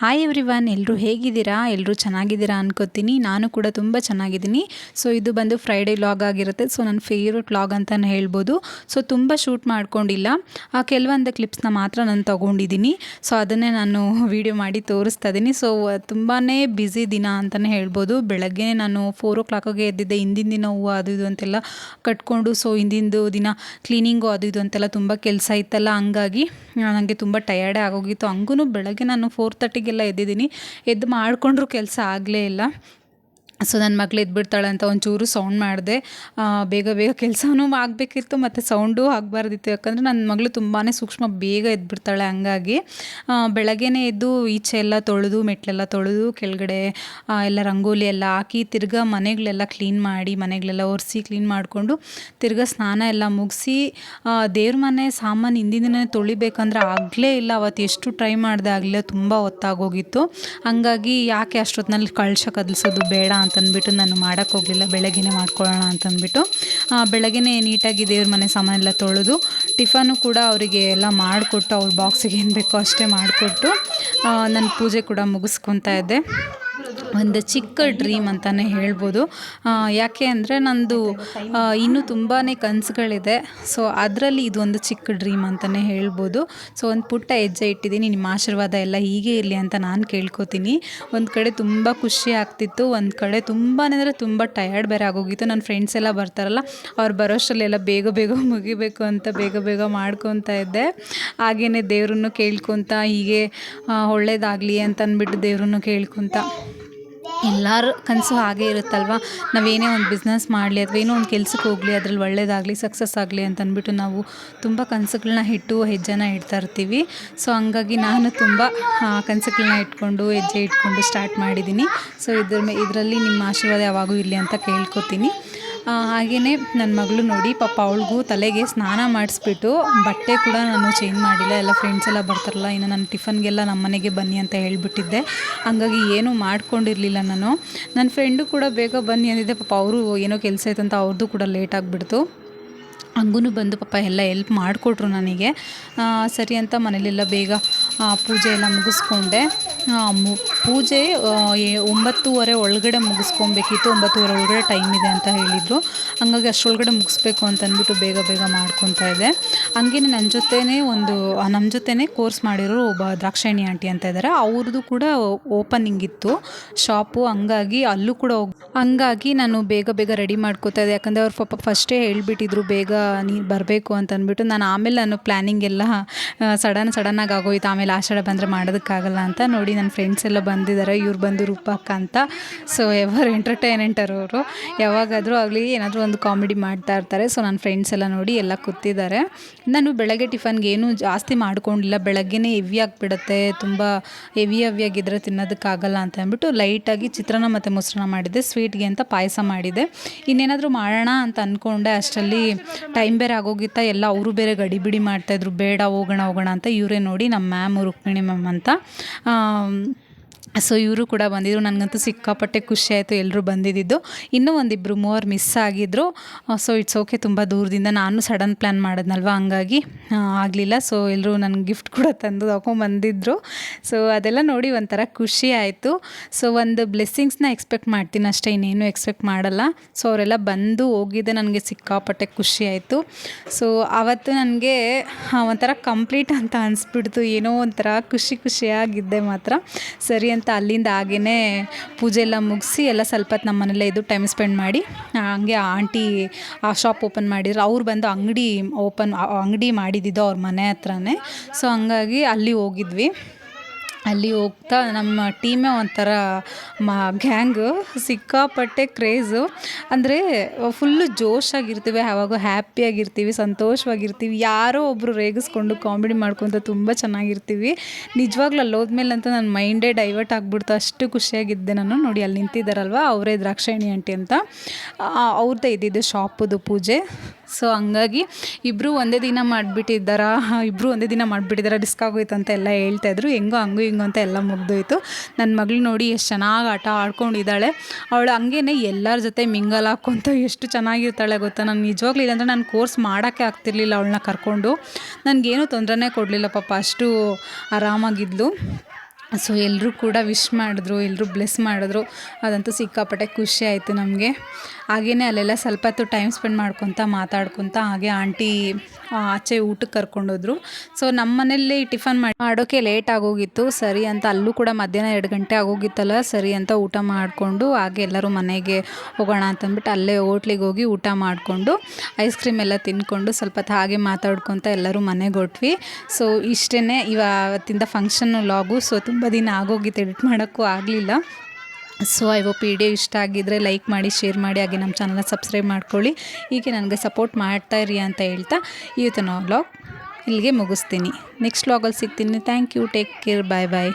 Hi everyone ಎಲ್ಲರೂ ಹೇಗಿದ್ದೀರಾ? ಎಲ್ಲರೂ ಚೆನ್ನಾಗಿದ್ದೀರಾ ಅನ್ಕೋತೀನಿ. ನಾನು ಕೂಡ ತುಂಬ ಚೆನ್ನಾಗಿದ್ದೀನಿ. ಸೊ ಇದು ಬಂದು ಫ್ರೈಡೇ ವ್ಲಾಗ್ ಆಗಿರುತ್ತೆ. ಸೊ ನನ್ನ ಫೇವ್ರೆಟ್ ವ್ಲಾಗ್ ಅಂತಲೇ ಹೇಳ್ಬೋದು. ಸೊ ತುಂಬ ಶೂಟ್ ಮಾಡ್ಕೊಂಡಿಲ್ಲ. ಆ, ಕೆಲವೊಂದು ಕ್ಲಿಪ್ಸ್ನ ಮಾತ್ರ ನಾನು ತೊಗೊಂಡಿದ್ದೀನಿ. ಸೊ ಅದನ್ನೇ ನಾನು ವೀಡಿಯೋ ಮಾಡಿ ತೋರಿಸ್ತಾ ಇದ್ದೀನಿ. ಸೊ ತುಂಬಾ ಬ್ಯುಸಿ ದಿನ ಅಂತಲೇ ಹೇಳ್ಬೋದು. ಬೆಳಗ್ಗೆ ನಾನು ಫೋರ್ ಓ ಕ್ಲಾಕಾಗೆ ಎದ್ದಿದ್ದೆ. ಹಿಂದಿನ ದಿನ ಹೂವು ಅದು ಇದು ಅಂತೆಲ್ಲ ಕಟ್ಕೊಂಡು ಸೊ ಹಿಂದಿಂದು ದಿನ ಕ್ಲೀನಿಂಗು ಅದು ಇದು ಅಂತೆಲ್ಲ ತುಂಬ ಕೆಲಸ ಇತ್ತಲ್ಲ, ಹಂಗಾಗಿ ನನಗೆ ತುಂಬ ಟಯರ್ಡೇ ಆಗೋಗಿತ್ತು. ಹಂಗೂ ಬೆಳಗ್ಗೆ ನಾನು ಫೋರ್ ತರ್ಟಿಗೆಲ್ಲ ಎದ್ದಿದ್ದೀನಿ. ಎದ್ದು ಮಾಡಿಕೊಂಡ್ರೂ ಕೆಲಸ ಆಗಲೇ ಇಲ್ಲ. ಸೊ ನನ್ನ ಮಗಳು ಎದ್ಬಿಡ್ತಾಳೆ ಅಂತ ಒಂಚೂರು ಸೌಂಡ್ ಮಾಡಿದೆ. ಬೇಗ ಬೇಗ ಕೆಲಸನೂ ಆಗಬೇಕಿತ್ತು, ಮತ್ತು ಸೌಂಡು ಆಗಬಾರ್ದಿತ್ತು. ಯಾಕಂದರೆ ನನ್ನ ಮಗಳು ತುಂಬಾ ಸೂಕ್ಷ್ಮ ಬೇಗ ಎದ್ಬಿಡ್ತಾಳೆ ಹಂಗಾಗಿ. ಬೆಳಗ್ಗೆನೇ ಎದ್ದು ಈಚೆ ಎಲ್ಲ ತೊಳೆದು, ಮೆಟ್ಲೆಲ್ಲ ತೊಳೆದು, ಕೆಳಗಡೆ ಎಲ್ಲ ರಂಗೋಲಿ ಎಲ್ಲ ಹಾಕಿ ತಿರ್ಗಾ ಮನೆಗಳೆಲ್ಲ ಕ್ಲೀನ್ ಮಾಡಿ, ಮನೆಗಳೆಲ್ಲ ಒರೆಸಿ ಕ್ಲೀನ್ ಮಾಡಿಕೊಂಡು ತಿರ್ಗಾ ಸ್ನಾನ ಎಲ್ಲ ಮುಗಿಸಿ ದೇವ್ರ ಮನೆ ಸಾಮಾನು ಹಿಂದಿನ ದಿನ ತೊಳಿಬೇಕಂದ್ರೆ ಆಗಲೇ ಇಲ್ಲ. ಅವತ್ತು ಎಷ್ಟು ಟ್ರೈ ಮಾಡಿದೆ ಆಗಲೇ ತುಂಬ ಹೊತ್ತಾಗೋಗಿತ್ತು. ಹಂಗಾಗಿ ಯಾಕೆ ಅಷ್ಟೊತ್ತಿನಲ್ಲಿ ಕಳ್ಸೋ ಕದಲ್ಸೋದು ಬೇಡ ಅಂತಂದ್ಬಿಟ್ಟು ನಾನು ಮಾಡೋಕ್ಕೆ ಹೋಗಲಿಲ್ಲ, ಬೆಳಗ್ಗೆನೇ ಮಾಡ್ಕೊಳ್ಳೋಣ ಅಂತಂದ್ಬಿಟ್ಟು. ಬೆಳಗ್ಗೆನೇ ನೀಟಾಗಿ ದೇವ್ರ ಮನೆ ಸಾಮಾನೆಲ್ಲ ತೊಳೆದು, ಟಿಫನು ಕೂಡ ಅವರಿಗೆ ಎಲ್ಲ ಮಾಡಿಕೊಟ್ಟು, ಅವ್ರ ಬಾಕ್ಸಿಗೆ ಏನು ಬೇಕೋ ಅಷ್ಟೇ ಮಾಡಿಕೊಟ್ಟು ನನ್ನ ಪೂಜೆ ಕೂಡ ಮುಗಿಸ್ಕೊತಾ ಇದ್ದೆ. ಒಂದು ಚಿಕ್ಕ ಡ್ರೀಮ್ ಅಂತಲೇ ಹೇಳ್ಬೋದು. ಯಾಕೆ ಅಂದರೆ ನಂದು ಇನ್ನೂ ತುಂಬಾ ಕನಸುಗಳಿದೆ. ಸೊ ಅದರಲ್ಲಿ ಇದೊಂದು ಚಿಕ್ಕ ಡ್ರೀಮ್ ಅಂತಲೇ ಹೇಳ್ಬೋದು. ಸೊ ಒಂದು ಪುಟ್ಟ ಹೆಜ್ಜೆ ಇಟ್ಟಿದ್ದೀನಿ. ನಿಮ್ಮ ಆಶೀರ್ವಾದ ಎಲ್ಲ ಹೀಗೆ ಇರಲಿ ಅಂತ ನಾನು ಕೇಳ್ಕೊತೀನಿ. ಒಂದು ಕಡೆ ತುಂಬ ಖುಷಿ ಆಗ್ತಿತ್ತು. ಒಂದು ಕಡೆ ತುಂಬಾ ಅಂದರೆ ತುಂಬ ಟಯರ್ಡ್ ಬೇರೆ ಆಗೋಗಿತ್ತು. ನನ್ನ ಫ್ರೆಂಡ್ಸ್ ಎಲ್ಲ ಬರ್ತಾರಲ್ಲ, ಅವ್ರು ಬರೋಷ್ಟರಲ್ಲೆಲ್ಲ ಬೇಗ ಬೇಗ ಮುಗಿಬೇಕು ಅಂತ ಬೇಗ ಬೇಗ ಮಾಡ್ಕೊತಾ ಇದ್ದೆ. ಹಾಗೆಯೇ ದೇವ್ರನ್ನು ಕೇಳ್ಕೊತ, ಹೀಗೆ ಒಳ್ಳೇದಾಗಲಿ ಅಂತ ಅಂದ್ಬಿಟ್ಟು ದೇವ್ರನ್ನು ಕೇಳ್ಕೊತ. ಎಲ್ಲರ ಕನಸು ಹಾಗೆ ಇರುತ್ತಲ್ವ? ನಾವೇನೇ ಒಂದು ಬಿಸ್ನೆಸ್ ಮಾಡಲಿ ಅಥವಾ ಏನೋ ಒಂದು ಕೆಲ್ಸಕ್ಕೆ ಹೋಗಲಿ, ಅದ್ರಲ್ಲಿ ಒಳ್ಳೇದಾಗಲಿ ಸಕ್ಸಸ್ ಆಗಲಿ ಅಂತ ಅಂದ್ಬಿಟ್ಟು ನಾವು ತುಂಬ ಕನಸುಗಳನ್ನ ಇಟ್ಟು ಹೆಜ್ಜೆನ ಇಡ್ತಾ ಇರ್ತೀವಿ. ಸೊ ಹಂಗಾಗಿ ನಾನು ತುಂಬ ಕನಸುಗಳನ್ನ ಇಟ್ಕೊಂಡು, ಹೆಜ್ಜೆ ಇಟ್ಕೊಂಡು ಸ್ಟಾರ್ಟ್ ಮಾಡಿದ್ದೀನಿ ಸೊ ಇದ್ರ ಇದರಲ್ಲಿ ನಿಮ್ಮ ಆಶೀರ್ವಾದ ಯಾವಾಗೂ ಇರಲಿ ಅಂತ ಕೇಳ್ಕೊತೀನಿ. ಹಾಗೆಯೇ ನನ್ನ ಮಗಳು ನೋಡಿ ಪಾಪ ಅವಳಿಗೂ ತಲೆಗೆ ಸ್ನಾನ ಮಾಡಿಸ್ಬಿಟ್ಟು ಬಟ್ಟೆ ಕೂಡ ನಾನು ಚೇಂಜ್ ಮಾಡಿಲ್ಲ. ಎಲ್ಲ ಫ್ರೆಂಡ್ಸ್ ಎಲ್ಲ ಬರ್ತಾರಲ್ಲ, ಇನ್ನು ನಾನು ಟಿಫನ್ಗೆಲ್ಲ ನಮ್ಮ ಮನೆಗೆ ಬನ್ನಿ ಅಂತ ಹೇಳಿಬಿಟ್ಟಿದ್ದೆ. ಹಾಗಾಗಿ ಏನೂ ಮಾಡ್ಕೊಂಡಿರಲಿಲ್ಲ ನಾನು. ನನ್ನ ಫ್ರೆಂಡು ಕೂಡ ಬೇಗ ಬನ್ನಿ ಅಂದಿದ್ದೆ. ಪಾಪ ಅವರು ಏನೋ ಕೆಲಸ ಇತ್ತು ಅಂತ ಅವ್ರದ್ದು ಕೂಡ ಲೇಟ್ ಆಗಿಬಿಡ್ತು. ಹಂಗೂ ಬಂದು ಪಾಪ ಎಲ್ಲ ಎಲ್ಪ್ ಮಾಡಿಕೊಟ್ರು ನನಗೆ. ಸರಿ ಅಂತ ಮನೇಲೆಲ್ಲ ಬೇಗ ಪೂಜೆ ಎಲ್ಲ ಮುಗಿಸ್ಕೊಂಡೆ. ಪೂಜೆ ಒಂಬತ್ತುವರೆ ಒಳಗಡೆ ಮುಗಿಸ್ಕೊಬೇಕಿತ್ತು. ಒಂಬತ್ತುವರೆ ಒಳಗಡೆ ಟೈಮ್ ಇದೆ ಅಂತ ಹೇಳಿದರು. ಹಂಗಾಗಿ ಅಷ್ಟರೊಳಗಡೆ ಮುಗಿಸ್ಬೇಕು ಅಂತ ಅಂದ್ಬಿಟ್ಟು ಬೇಗ ಬೇಗ ಮಾಡ್ಕೊತಾ ಇದೆ ಹಂಗೇ ನನ್ನ ಜೊತೆಯೇ ಒಂದು ನಮ್ಮ ಜೊತೆನೇ ಕೋರ್ಸ್ ಮಾಡಿರೋರು ಒಬ್ಬ ದ್ರಾಕ್ಷಾಯಣಿ ಆಂಟಿ ಅಂತ ಇದ್ದಾರೆ ಅವ್ರದ್ದು ಕೂಡ ಓಪನಿಂಗ್ ಇತ್ತು. ಶಾಪು, ಹಂಗಾಗಿ ಅಲ್ಲೂ ಕೂಡ ಹೋಗಿ, ಹಂಗಾಗಿ ನಾನು ಬೇಗ ಬೇಗ ರೆಡಿ ಮಾಡ್ಕೋತಾ ಇದ್ದೆ. ಯಾಕಂದರೆ ಅವ್ರು ಪಾಪ ಫಸ್ಟೇ ಹೇಳಿಬಿಟ್ಟಿದ್ರು, ಬೇಗ ನೀನು ಬರಬೇಕು ಅಂತ ಅಂದ್ಬಿಟ್ಟು. ನಾನು ಆಮೇಲೆ ನಾನು ಪ್ಲ್ಯಾನಿಂಗ್ ಎಲ್ಲ ಸಡನ್ ಸಡನ್ನಾಗಿ ಆಗೋಯ್ತು. ಆಮೇಲೆ ಆಷಾಢ ಬಂದರೆ ಮಾಡೋದಕ್ಕಾಗಲ್ಲ ಅಂತ ನೋಡಿ ನನ್ನ ಫ್ರೆಂಡ್ಸ್ ಎಲ್ಲ ಬಂದಿದ್ದಾರೆ. ಇವ್ರು ಬಂದು ರೂಪಕ್ಕ ಅಂತ. ಸೊ ಎವರ್ ಎಂಟರ್ಟೈನ್ಮೆಂಟರ್ ಅವರು. ಯಾವಾಗಾದರೂ ಆಗಲಿ ಏನಾದರೂ ಒಂದು ಕಾಮಿಡಿ ಮಾಡ್ತಾ ಇರ್ತಾರೆ. ಸೊ ನನ್ನ ಫ್ರೆಂಡ್ಸ್ ಎಲ್ಲ ನೋಡಿ ಎಲ್ಲ ಕೂತಿದ್ದಾರೆ. ನಾನು ಬೆಳಗ್ಗೆ ಟಿಫನ್ಗೆ ಏನೂ ಜಾಸ್ತಿ ಮಾಡ್ಕೊಂಡಿಲ್ಲ. ಬೆಳಗ್ಗೆನೇ ಹೆವಿ ಆಗಿಬಿಡುತ್ತೆ. ತುಂಬ ಹೆವಿ ಹೆವಿಯಾಗಿದ್ದರೆ ತಿನ್ನೋದಕ್ಕಾಗಲ್ಲ ಅಂತ ಅಂದ್ಬಿಟ್ಟು ಲೈಟಾಗಿ ಚಿತ್ರಾನ್ನ ಮತ್ತು ಮೊಸರನ್ನ ಮಾಡಿದ್ದೆ ಸ್ವೀಟ್ಗೆ ಅಂತ ಪಾಯಸ ಮಾಡಿದೆ. ಇನ್ನೇನಾದರೂ ಮಾಡೋಣ ಅಂತ ಅಂದ್ಕೊಂಡೆ ಅಷ್ಟರಲ್ಲಿ ಟೈಮ್ ಬೇರೆ ಆಗೋಗಿತ್ತ ಎಲ್ಲ ಅವರು ಬೇರೆ ಗಡಿಬಿಡಿ ಮಾಡ್ತಾಯಿದ್ರು ಬೇಡ, ಹೋಗೋಣ ಹೋಗೋಣ ಅಂತ ಇವರೇ ನೋಡಿ ನಮ್ಮ ಮ್ಯಾಮು ರುಕ್ಮಿಣಿ ಮ್ಯಾಮ್ ಅಂತ. ಸೊ ಇವರು ಕೂಡ ಬಂದಿದ್ದರು ನನಗಂತೂ ಸಿಕ್ಕಾಪಟ್ಟೆ ಖುಷಿ ಆಯಿತು. ಎಲ್ಲರೂ ಬಂದಿದ್ದಿದ್ದು ಇನ್ನೂ ಒಂದಿಬ್ಬರು ಮೂವರು ಮಿಸ್ ಆಗಿದ್ದರು ಸೊ ಇಟ್ಸ್ ಓಕೆ ತುಂಬ ದೂರದಿಂದ ನಾನು ಸಡನ್ ಪ್ಲ್ಯಾನ್ ಮಾಡಿದ್ನಲ್ವ? ಹಂಗಾಗಿ ಆಗಲಿಲ್ಲ. ಸೊ ಎಲ್ಲರೂ ನನಗೆ ಗಿಫ್ಟ್ ಕೂಡ ತಂದು ಬಂದಿದ್ದರು ಸೊ ಅದೆಲ್ಲ ನೋಡಿ ಒಂಥರ ಖುಷಿ ಆಯಿತು. ಸೊ ಒಂದು ಬ್ಲೆಸ್ಸಿಂಗ್ಸ್ನ ಎಕ್ಸ್ಪೆಕ್ಟ್ ಮಾಡ್ತೀನಿ ಅಷ್ಟೇ. ಇನ್ನೇನು ಎಕ್ಸ್ಪೆಕ್ಟ್ ಮಾಡಲ್ಲ. ಸೊ ಅವರೆಲ್ಲ ಬಂದು ಹೋಗಿದ್ದೆ ನನಗೆ ಸಿಕ್ಕಾಪಟ್ಟೆ ಖುಷಿ ಆಯಿತು. ಸೊ ಆವತ್ತು ನನಗೆ ಒಂಥರ ಕಂಪ್ಲೀಟ್ ಅಂತ ಅನಿಸ್ಬಿಡ್ತು. ಏನೋ ಒಂಥರ ಖುಷಿ ಖುಷಿಯಾಗಿದ್ದೆ ಮಾತ್ರ. ಸರಿ ಅಂತ ಅಲ್ಲಿಂದ ಹಾಗೇ ಪೂಜೆ ಎಲ್ಲ ಮುಗಿಸಿ ಎಲ್ಲ ಸ್ವಲ್ಪ ಹೊತ್ತು ನಮ್ಮ ಮನೇಲೇ ಇದ್ದು ಟೈಮ್ ಸ್ಪೆಂಡ್ ಮಾಡಿ ಹಂಗೆ ಆಂಟಿ ಆ ಶಾಪ್ ಓಪನ್ ಮಾಡಿದ್ರು. ಅವ್ರು ಬಂದು ಅಂಗಡಿ ಓಪನ್ ಅಂಗಡಿ ಮಾಡಿದ್ದಿದ್ದು ಅವ್ರ ಮನೆ ಹತ್ರನೇ. ಸೊ ಹಂಗಾಗಿ ಅಲ್ಲಿ ಹೋಗಿದ್ವಿ. ಅಲ್ಲಿ ಹೋಗ್ತಾ ನಮ್ಮ ಟೀಮೇ ಒಂಥರ ಮ ಗ್ಯಾಂಗು, ಸಿಕ್ಕಾಪಟ್ಟೆ ಕ್ರೇಜು ಅಂದರೆ ಫುಲ್ಲು ಜೋಶಾಗಿರ್ತೀವಿ, ಯಾವಾಗೂ ಹ್ಯಾಪಿಯಾಗಿರ್ತೀವಿ ಸಂತೋಷವಾಗಿರ್ತೀವಿ. ಯಾರೋ ಒಬ್ಬರು ರೇಗಿಸ್ಕೊಂಡು ಕಾಮಿಡಿ ಮಾಡ್ಕೊತ ತುಂಬ ಚೆನ್ನಾಗಿರ್ತೀವಿ. ನಿಜವಾಗ್ಲೂ ಅಲ್ಲಿ ಅಂತ ನನ್ನ ಮೈಂಡೇ ಡೈವರ್ಟ್ ಆಗಿಬಿಡ್ತು ಅಷ್ಟು ಖುಷಿಯಾಗಿದ್ದೆ ನಾನು. ನೋಡಿ, ಅಲ್ಲಿ ನಿಂತಿದ್ದಾರಲ್ವ ಅವರೇ ದ್ರಾಕ್ಷಾಯಣಿ ಆಂಟಿ ಅಂತ. ಅವ್ರದ್ದೇ ಇದ್ದಿದ್ದು ಶಾಪುದು ಪೂಜೆ. ಸೊ ಹಂಗಾಗಿ ಇಬ್ಬರು ಒಂದೇ ದಿನ ಮಾಡಿಬಿಟ್ಟಿದ್ದಾರ? ಇಬ್ಬರು ಒಂದೇ ದಿನ ಮಾಡಿಬಿಟ್ಟಿದ್ದಾರ? ರಿಸ್ಕ್ ಆಗೋಯ್ತು ಅಂತ ಎಲ್ಲ ಹೇಳ್ತಾಯಿದ್ರು ಹೆಂಗೋ ಹಂಗೂ ಹಿಂಗೋ ಅಂತ ಎಲ್ಲ ಮುಗ್ದೋಯ್ತು. ನನ್ನ ಮಗಳು ನೋಡಿ ಎಷ್ಟು ಚೆನ್ನಾಗಿ ಆಟ ಆಡ್ಕೊಂಡಿದ್ದಾಳೆ. ಅವಳು ಹಂಗೇ ಎಲ್ಲರ ಜೊತೆ ಮಿಂಗಲ್ ಹಾಕ್ಕೊಂತ ಎಷ್ಟು ಚೆನ್ನಾಗಿರ್ತಾಳೆ ಗೊತ್ತಾ? ನಾನು ನಿಜವಾಗ್ಲೂ ಇಲ್ಲಾಂದರೆ ನಾನು ಕೋರ್ಸ್ ಮಾಡೋಕ್ಕೆ ಆಗ್ತಿರ್ಲಿಲ್ಲ ಅವಳನ್ನ ಕರ್ಕೊಂಡು. ನನಗೇನು ತೊಂದರೆನೇ ಕೊಡಲಿಲ್ಲ ಪಾಪ. ಅಷ್ಟು ಆರಾಮಾಗಿದ್ಲು. ಸೊ ಎಲ್ಲರೂ ಕೂಡ ವಿಶ್ ಮಾಡಿದ್ರು, ಎಲ್ಲರೂ ಬ್ಲೆಸ್ ಮಾಡಿದ್ರು. ಅದಂತೂ ಸಿಕ್ಕಾಪಟ್ಟೆ ಖುಷಿ ಆಯಿತು ನಮಗೆ. ಹಾಗೆಯೇ ಅಲ್ಲೆಲ್ಲ ಸ್ವಲ್ಪ ಹೊತ್ತು ಟೈಮ್ ಸ್ಪೆಂಡ್ ಮಾಡ್ಕೊತ ಮಾತಾಡ್ಕೊತ ಹಾಗೆ ಆಂಟಿ ಆಚೆ ಊಟಕ್ಕೆ ಕರ್ಕೊಂಡೋದ್ರು ಸೊ ನಮ್ಮ ಮನೇಲಿ ಟಿಫನ್ ಮಾಡಿ ಮಾಡೋಕ್ಕೆ ಲೇಟ್ ಆಗೋಗಿತ್ತು. ಸರಿ ಅಂತ ಅಲ್ಲೂ ಕೂಡ ಮಧ್ಯಾಹ್ನ ಎರಡು ಗಂಟೆ ಆಗೋಗಿತ್ತಲ್ಲ, ಸರಿ ಅಂತ ಊಟ ಮಾಡಿಕೊಂಡು ಹಾಗೆ ಎಲ್ಲರೂ ಮನೆಗೆ ಹೋಗೋಣ ಅಂತಂದ್ಬಿಟ್ಟು ಅಲ್ಲೇ ಹೋಟ್ಲಿಗೆ ಹೋಗಿ ಊಟ ಮಾಡಿಕೊಂಡು ಐಸ್ ಕ್ರೀಮ್ ಎಲ್ಲ ತಿನ್ಕೊಂಡು ಸ್ವಲ್ಪ ಹೊತ್ತು ಹಾಗೆ ಮಾತಾಡ್ಕೊತ ಎಲ್ಲರೂ ಮನೆಗೆ ಹೊಟ್ವಿ. ಸೊ ಇಷ್ಟೇ ಇವತ್ತಿಂದ ಫಂಕ್ಷನ್ ಲಾಗು ಸೊ ತುಂಬ ದಿನ ಆಗೋಗಿತ್ತು ಎಡಿಟ್ ಮಾಡೋಕ್ಕೂ ಆಗಲಿಲ್ಲ. ಸೊ ಐ ಹೋಪ್ ವಿಡಿಯೋ ಇಷ್ಟ ಆಗಿದ್ದರೆ ಲೈಕ್ ಮಾಡಿ ಶೇರ್ ಮಾಡಿ, ಹಾಗೆ ನಮ್ಮ ಚಾನಲ್ನ ಸಬ್ಸ್ಕ್ರೈಬ್ ಮಾಡ್ಕೊಳ್ಳಿ. ಹೀಗೆ ನನಗೆ ಸಪೋರ್ಟ್ ಮಾಡ್ತಾ ಇರಿ ಅಂತ ಹೇಳ್ತಾ ಇವತ್ತಿನ ವ್ಲಾಗ್ ಇಲ್ಲಿಗೆ ಮುಗಿಸ್ತೀನಿ. ನೆಕ್ಸ್ಟ್ ವ್ಲಾಗಲ್ಲಿ ಸಿಗ್ತೀನಿ. Thank you take care bye bye